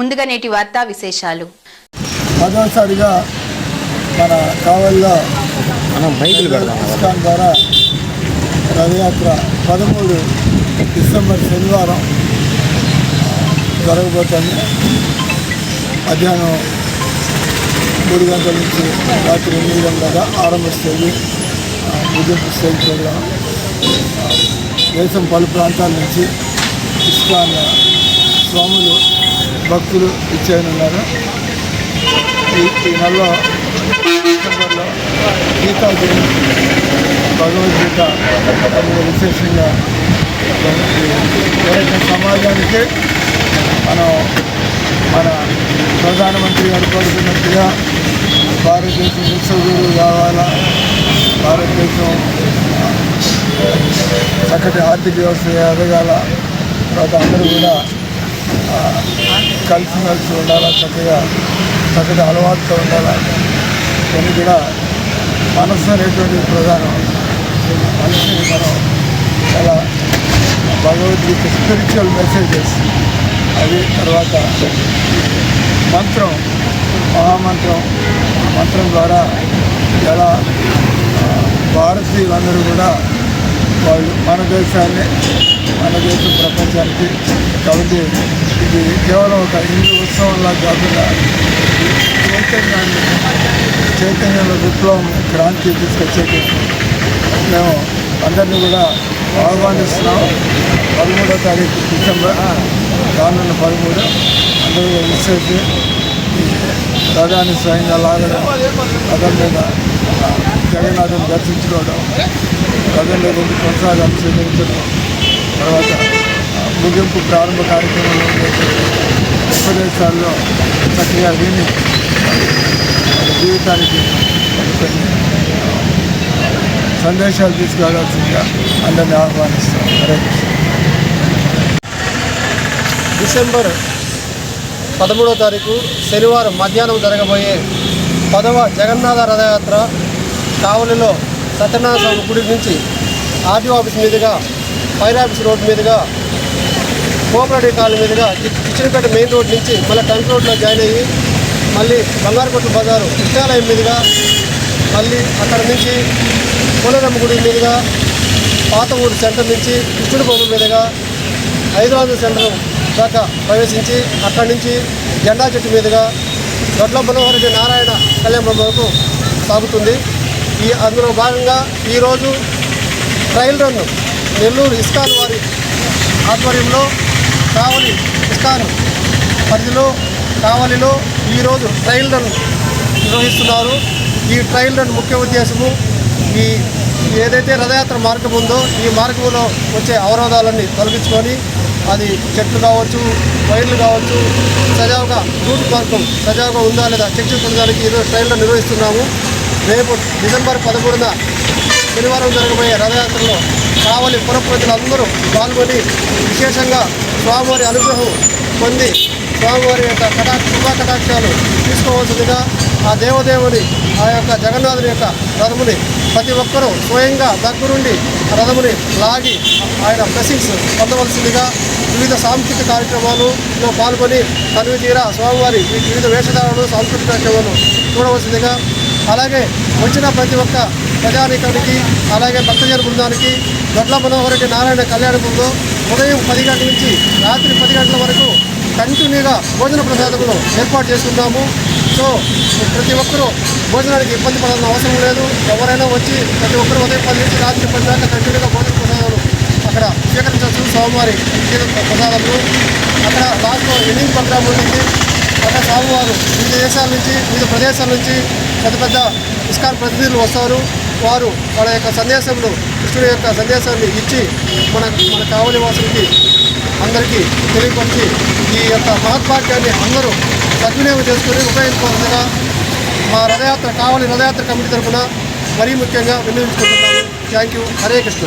ముందుగా నేటి వార్తా విశేషాలు. మొదటిసారిగా మన కావలిలో ఇస్కాన్ ద్వారా రథయాత్ర పదమూడు డిసెంబర్ శనివారం జరగబోతోంది. మధ్యాహ్నం మూడు గంటల నుంచి రాత్రి ఎనిమిది గంటల దాకా ఆరంభ స్టేజ్ ముగింపు స్టేజ్ దేశం పలు ప్రాంతాల నుంచి ఇస్కాన్ స్వాములు భక్తులు ఇచ్చేయనున్నారు. ఈ ఈ నెలలో డిసెంబర్లో గీతా జయంతి భగవద్గీత విశేషంగా ఎవరైతే సమాజానికి మనం మన ప్రధానమంత్రి గారు కోరుతున్నట్టుగా భారతదేశం విశ్వగురువు కావాలా? భారతదేశం చక్కటి ఆర్థిక వ్యవస్థ ఎదగాల? తర్వాత అందరూ కూడా కలిసిమెలిసి ఉండాలా చక్కగా చక్కటి అలవాటుతో ఉండాలా? ఇవన్నీ కూడా మనసు అనేటువంటి ప్రధానం. మనిషిని మనం చాలా భగవద్గీత స్పిరిచువల్ మెసేజెస్ అది తర్వాత మంత్రం మహామంత్రం మంత్రం ద్వారా ఎలా భారతీయులందరూ కూడా వాళ్ళు మన దేశాన్ని మన దేశం ప్రపంచానికి కాబట్టి ఇది కేవలం ఒక హిందూ ఉత్సవంలా కాకుండా చైతన్యాన్ని చైతన్యంలో విప్లవం క్రాంతి తీసుకొచ్చేటట్టు మేము అందరినీ కూడా ఆహ్వానిస్తున్నాం. పదమూడో తారీఖు డిసెంబర్ రానున్న పదమూడు అందరూ విశ్వసి ప్రధాని స్వయంగా లాగడం రథం మీద జగన్నాథుని దర్శించుకోవడం రథం మీద కొనసాగాలు స్వీకరించడం తర్వాత ముగింపు ప్రారంభ కార్యక్రమంలో ప్రదేశాల్లో ఉపదేశాల్లో చక్కగా విని జీవితానికి కొన్ని సందేశాలు తీసుకురావాల్సిందిగా అందరినీ ఆహ్వానిస్తాం. హరే డిసెంబర్ పదమూడో తారీఖు శనివారం మధ్యాహ్నం జరగబోయే పదవ జగన్నాథ రథయాత్ర కావలిలో సత్యనారాయణ స్వామి గుడి నుంచి ఆర్టీఓ ఆఫీస్ మీదుగా ఫైర్ ఆఫీస్ రోడ్ మీదుగా కోపరేటివ్ కాలనీ మీదుగా కిచెన్పేట మెయిన్ రోడ్ నుంచి మళ్ళీ టంక్ రోడ్లో జాయిన్ అయ్యి మళ్ళీ బంగారుకొట్ల బజారు కృష్ణాలయం మీదుగా మళ్ళీ అక్కడ నుంచి పోలేరమ్మ గుడి మీదుగా పాత ఊరు సెంటర్ నుంచి కృష్ణుడి బొమ్మ మీదుగా హైదరాబాద్ సెంటర్ దాకా ప్రవేశించి అక్కడి నుంచి జెండా చెట్టు మీదుగా దొడ్ల మనోహరెడ్డి నారాయణ కళ్యాణ వరకు సాగుతుంది. ఈ అందులో భాగంగా ఈరోజు ట్రయల్ రన్ నెల్లూరు ఇస్కాన్ వారి ఆధ్వర్యంలో కావలి ఇస్కాన్ పరిధిలో కావలిలో ఈరోజు ట్రయల్ రన్ నిర్వహిస్తున్నారు. ఈ ట్రయల్ రన్ ముఖ్య ఉద్దేశము ఈ ఏదైతే రథయాత్ర మార్గం ఉందో ఈ మార్గంలో వచ్చే అవరోధాలన్నీ తొలగించుకొని అది చెట్లు కావచ్చు వైర్లు కావచ్చు సజావుగా రూట్ మార్గం సజావుగా ఉందా లేదా చెక్ చేసుకోవడానికి ఈరోజు ట్రైన్లో నిర్వహిస్తున్నాము. రేపు డిసెంబర్ పదమూడున శనివారం జరగబోయే రథయాత్రలో కావలి పుర ప్రజలందరూ పాల్గొని విశేషంగా స్వామివారి అనుగ్రహం పొంది స్వామివారి యొక్క కటాక్ష శుభ కటాక్షాలు తీసుకోవాల్సిందిగా ఆ దేవదేవుని ఆ యొక్క జగన్నాథుని యొక్క రథముని ప్రతి ఒక్కరూ స్వయంగా దగ్గరుండి రథముని లాగి ఆయన బ్లెస్సింగ్స్ పొందవలసిందిగా వివిధ సాంస్కృతిక కార్యక్రమాలలో పాల్గొని తనివి తీరా స్వామివారి వివిధ వేషధారణలు సాంస్కృతిక కార్యక్రమాలు చూడవలసిందిగా అలాగే వచ్చిన ప్రతి ఒక్క ప్రజానీకానికి అలాగే భక్తజన బృందానికి దొడ్ల మనోహర్ నారాయణ కళ్యాణ బృందం ఉదయం పది గంటల నుంచి రాత్రి పది గంటల వరకు కంటిన్యూగా భోజన ప్రసాదములు ఏర్పాటు చేస్తున్నాము. సో ప్రతి ఒక్కరూ భోజనానికి ఇబ్బంది పడాల్సిన అవసరం లేదు. ఎవరైనా వచ్చి ప్రతి ఒక్కరు ఉదయం పది నుంచి రాత్రి పది దాకా కంటిన్యూగా భోజన ప్రసాదాలు అక్కడ స్వీకరించవచ్చు. స్వామివారి తీర్థ ప్రసాదములు. అక్కడ లాస్ట్లో ఎన్నింగ్ ప్రోగ్రామ్ ఉంటుంది. అక్కడ స్వామివారు వివిధ దేశాల నుంచి వివిధ ప్రదేశాల నుంచి పెద్ద పెద్ద ఇస్కాన్ ప్రతినిధులు వస్తారు. వారు వాళ్ళ యొక్క సందేశంలో కృష్ణుడి యొక్క సందేశాన్ని ఇచ్చి మన మన కావలి వాసులకి అందరికీ తెలియపరిచి ఈ యొక్క మహత్వాక్యాన్ని అందరూ సద్వినియోగం చేసుకుని ఉపయోగించుకోవాల్సిందిగా మా రథయాత్ర కావలి రథయాత్ర కమిటీ తరఫున మరీ ముఖ్యంగా వినియోగించుకుంటున్నాను thank you Hare Krishna